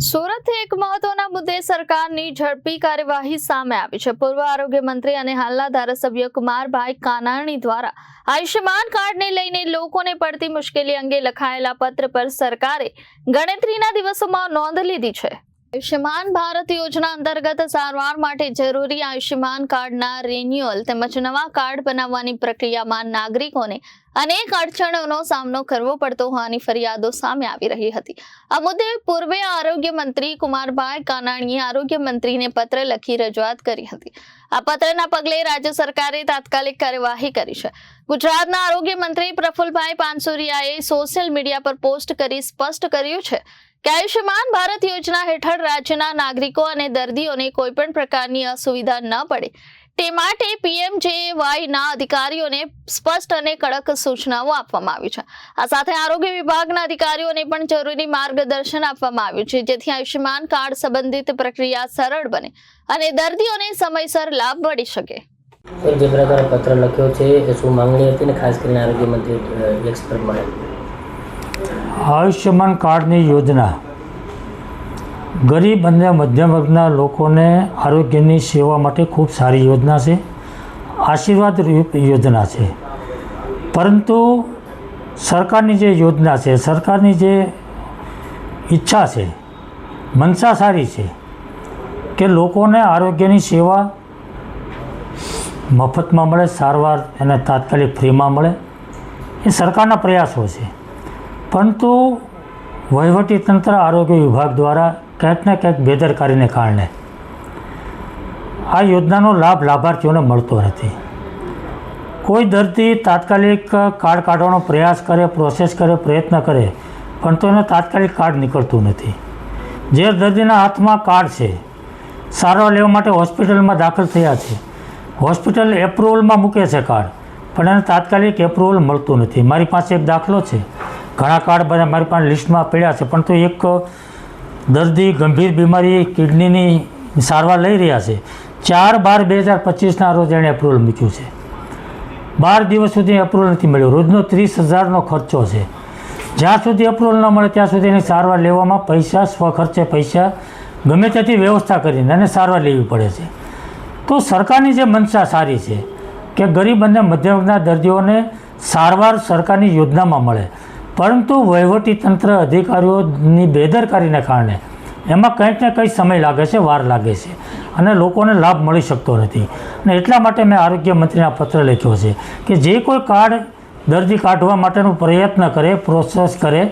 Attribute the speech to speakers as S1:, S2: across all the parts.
S1: સુરતથી એક મહત્વના મુદ્દે સરકારની ઝડપી કાર્યવાહી સામે આવી છે. પૂર્વ આરોગ્ય મંત્રી અને હાલના ધારાસભ્ય કુમારભાઈ કાનાણી દ્વારા આયુષ્યમાન કાર્ડને લઈને લોકોને પડતી મુશ્કેલી અંગે લખાયેલા પત્ર પર સરકારે ગણતરીના દિવસોમાં નોંધ લીધી છે. આયુષ્યમાન ભારત યોજના અંતર્ગત સારવાર માટે જરૂરી આયુષ્યમાન કાર્ડના રિન્યુઅલ તેમજ નવા કાર્ડ બનાવવાની પ્રક્રિયામાં નાગરિકોને અનેક અડચણોનો સામનો કરવો પડતો હોવાની ફરિયાદો સામે આવી રહી હતી. આ મુદ્દે પૂર્વે આરોગ્ય મંત્રી કુમારભાઈ કાનાણીએ આરોગ્ય મંત્રીને પત્ર લખી રજૂઆત કરી હતી. આ પત્રના પગલે રાજ્ય સરકારે તાત્કાલિક કાર્યવાહી કરી છે. ગુજરાતના આરોગ્ય મંત્રી પ્રફુલભાઈ પાનસુરિયાએ સોશિયલ મીડિયા પર પોસ્ટ કરી સ્પષ્ટ કર્યું છે કે આયુષ્યમાન ભારત યોજના હેઠળ રાજ્યના નાગરિકો અને દર્દીઓને કોઈ પણ પ્રકારની અસુવિધા ન પડે. તે માટે પીએમજેવાયના અધિકારીઓને સ્પષ્ટ અને કડક સૂચનાઓ આપવામાં આવી છે. આ સાથે આરોગ્ય વિભાગના અધિકારીઓને પણ જરૂરી માર્ગદર્શન આપવામાં આવ્યું છે, જેથી આયુષ્યમાન કાર્ડ સંબંધિત પ્રક્રિયા સરળ બને અને દર્દીઓને સમયસર લાભ મળી શકે.
S2: જે પ્રકારે પત્ર લખ્યો છે, એ શું માંગણી હતી ને ખાસ કરીને આરોગ્ય મંત્રી એક્સપર્ટ મળે?
S3: આયુષ્યમાન કાર્ડની યોજના. ગરીબ અને મધ્યમ વર્ગના લોકોને આરોગ્યની સેવા માટે ખૂબ સારી યોજના છે. આશીર્વાદ યોજના છે. પરંતુ સરકારની જે યોજના છે, સરકારની જે ઈચ્છા છે મનસા સારી છે કે લોકોને આરોગ્યની સેવા મફતમાં મળે, સારવાર એને તાત્કાલિક ફ્રીમાં મળે, એ સરકારના પ્રયાસો છે. પરંતુ વહીવટીતંત્ર આરોગ્ય વિભાગ દ્વારા ક્યાંક ને ક્યાંક બેદરકારીને કારણે આ યોજનાનો લાભ લાભાર્થીઓને મળતો નથી. કોઈ દર્દી તાત્કાલિક કાર્ડ કાઢવાનો પ્રયાસ કરે પ્રોસેસ કરે, પ્રયત્ન કરે, પણ તો એને તાત્કાલિક કાર્ડ નીકળતું નથી. જે દર્દીના હાથમાં કાર્ડ છે, સારવાર લેવા માટે હોસ્પિટલમાં દાખલ થયા છે. હોસ્પિટલ એપ્રુવલમાં મૂકે છે કાર્ડ, પણ એને તાત્કાલિક એપ્રુવલ મળતું નથી. મારી પાસે એક દાખલો છે. ઘણા કાર્ડ બધા મારી પાસે લિસ્ટમાં પડ્યા છે પણ તો એક દર્દી ગંભીર બીમારી કિડનીની સારવાર લઈ રહ્યા છે. ચાર બાર બે હજાર પચીસના રોજ એણે એપ્રુવલ મૂક્યું છે. બાર દિવસ સુધી એપ્રુવલ નથી મળ્યું. રોજનો ત્રીસ હજારનો ખર્ચો છે. જ્યાં સુધી એપ્રુવલ ન મળે, ત્યાં સુધી એની સારવાર લેવામાં પૈસા, સ્વખર્ચે પૈસા, ગમે ત્યાંથી વ્યવસ્થા કરીને અને સારવાર લેવી પડે છે. તો સરકારની જે મનસા સારી છે કે ગરીબ અને મધ્યમ વર્ગના દર્દીઓને સારવાર સરકારની યોજનામાં મળે. પરંતુ વહીવટીતંત્ર અધિકારીઓની બેદરકારીને કારણે એમાં કંઈક ને કંઈક સમય લાગે છે, વાર લાગે છે અને લોકોને લાભ મળી શકતો નથી. અને એટલા માટે મેં આરોગ્ય મંત્રીને પત્ર લખ્યો છે કે જે કોઈ કાર્ડ દર્દી કાઢવા માટેનો પ્રયત્ન કરે, પ્રોસેસ કરે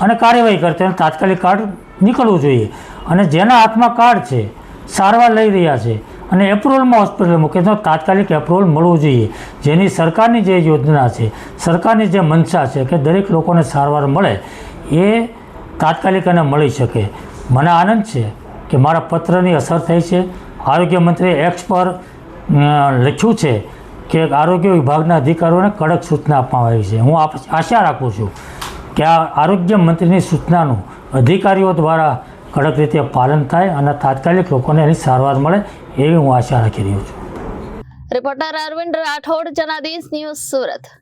S3: અને કાર્યવાહી કરે, તેને તાત્કાલિક કાર્ડ નીકળવું જોઈએ. અને જેના હાથમાં કાર્ડ છે, સારવાર લઈ રહ્યા છે અને એપ્રુવલમાં હોસ્પિટલ મૂકે તો તાત્કાલિક એપ્રુવલ મળવું જોઈએ. જેની સરકારની જે યોજના છે, સરકારની જે મનસા છે કે દરેક લોકોને સારવાર મળે, એ તાત્કાલિક અને મળી શકે. મને આનંદ છે કે મારા પત્રની અસર થઈ છે. આરોગ્ય મંત્રીએ એક્સ પર લખ્યું છે કે આરોગ્ય વિભાગના અધિકારીઓને કડક સૂચના આપવામાં આવી છે. હું આશા રાખું છું કે આ આરોગ્ય મંત્રીની સૂચનાનું અધિકારીઓ દ્વારા કડક રીતે પાલન થાય અને તાત્કાલિક લોકોને એની સારવાર મળે એવી હું આશા રાખી રહ્યો છું.
S1: Reporter Arvind Rathod, Janadesh news Surat.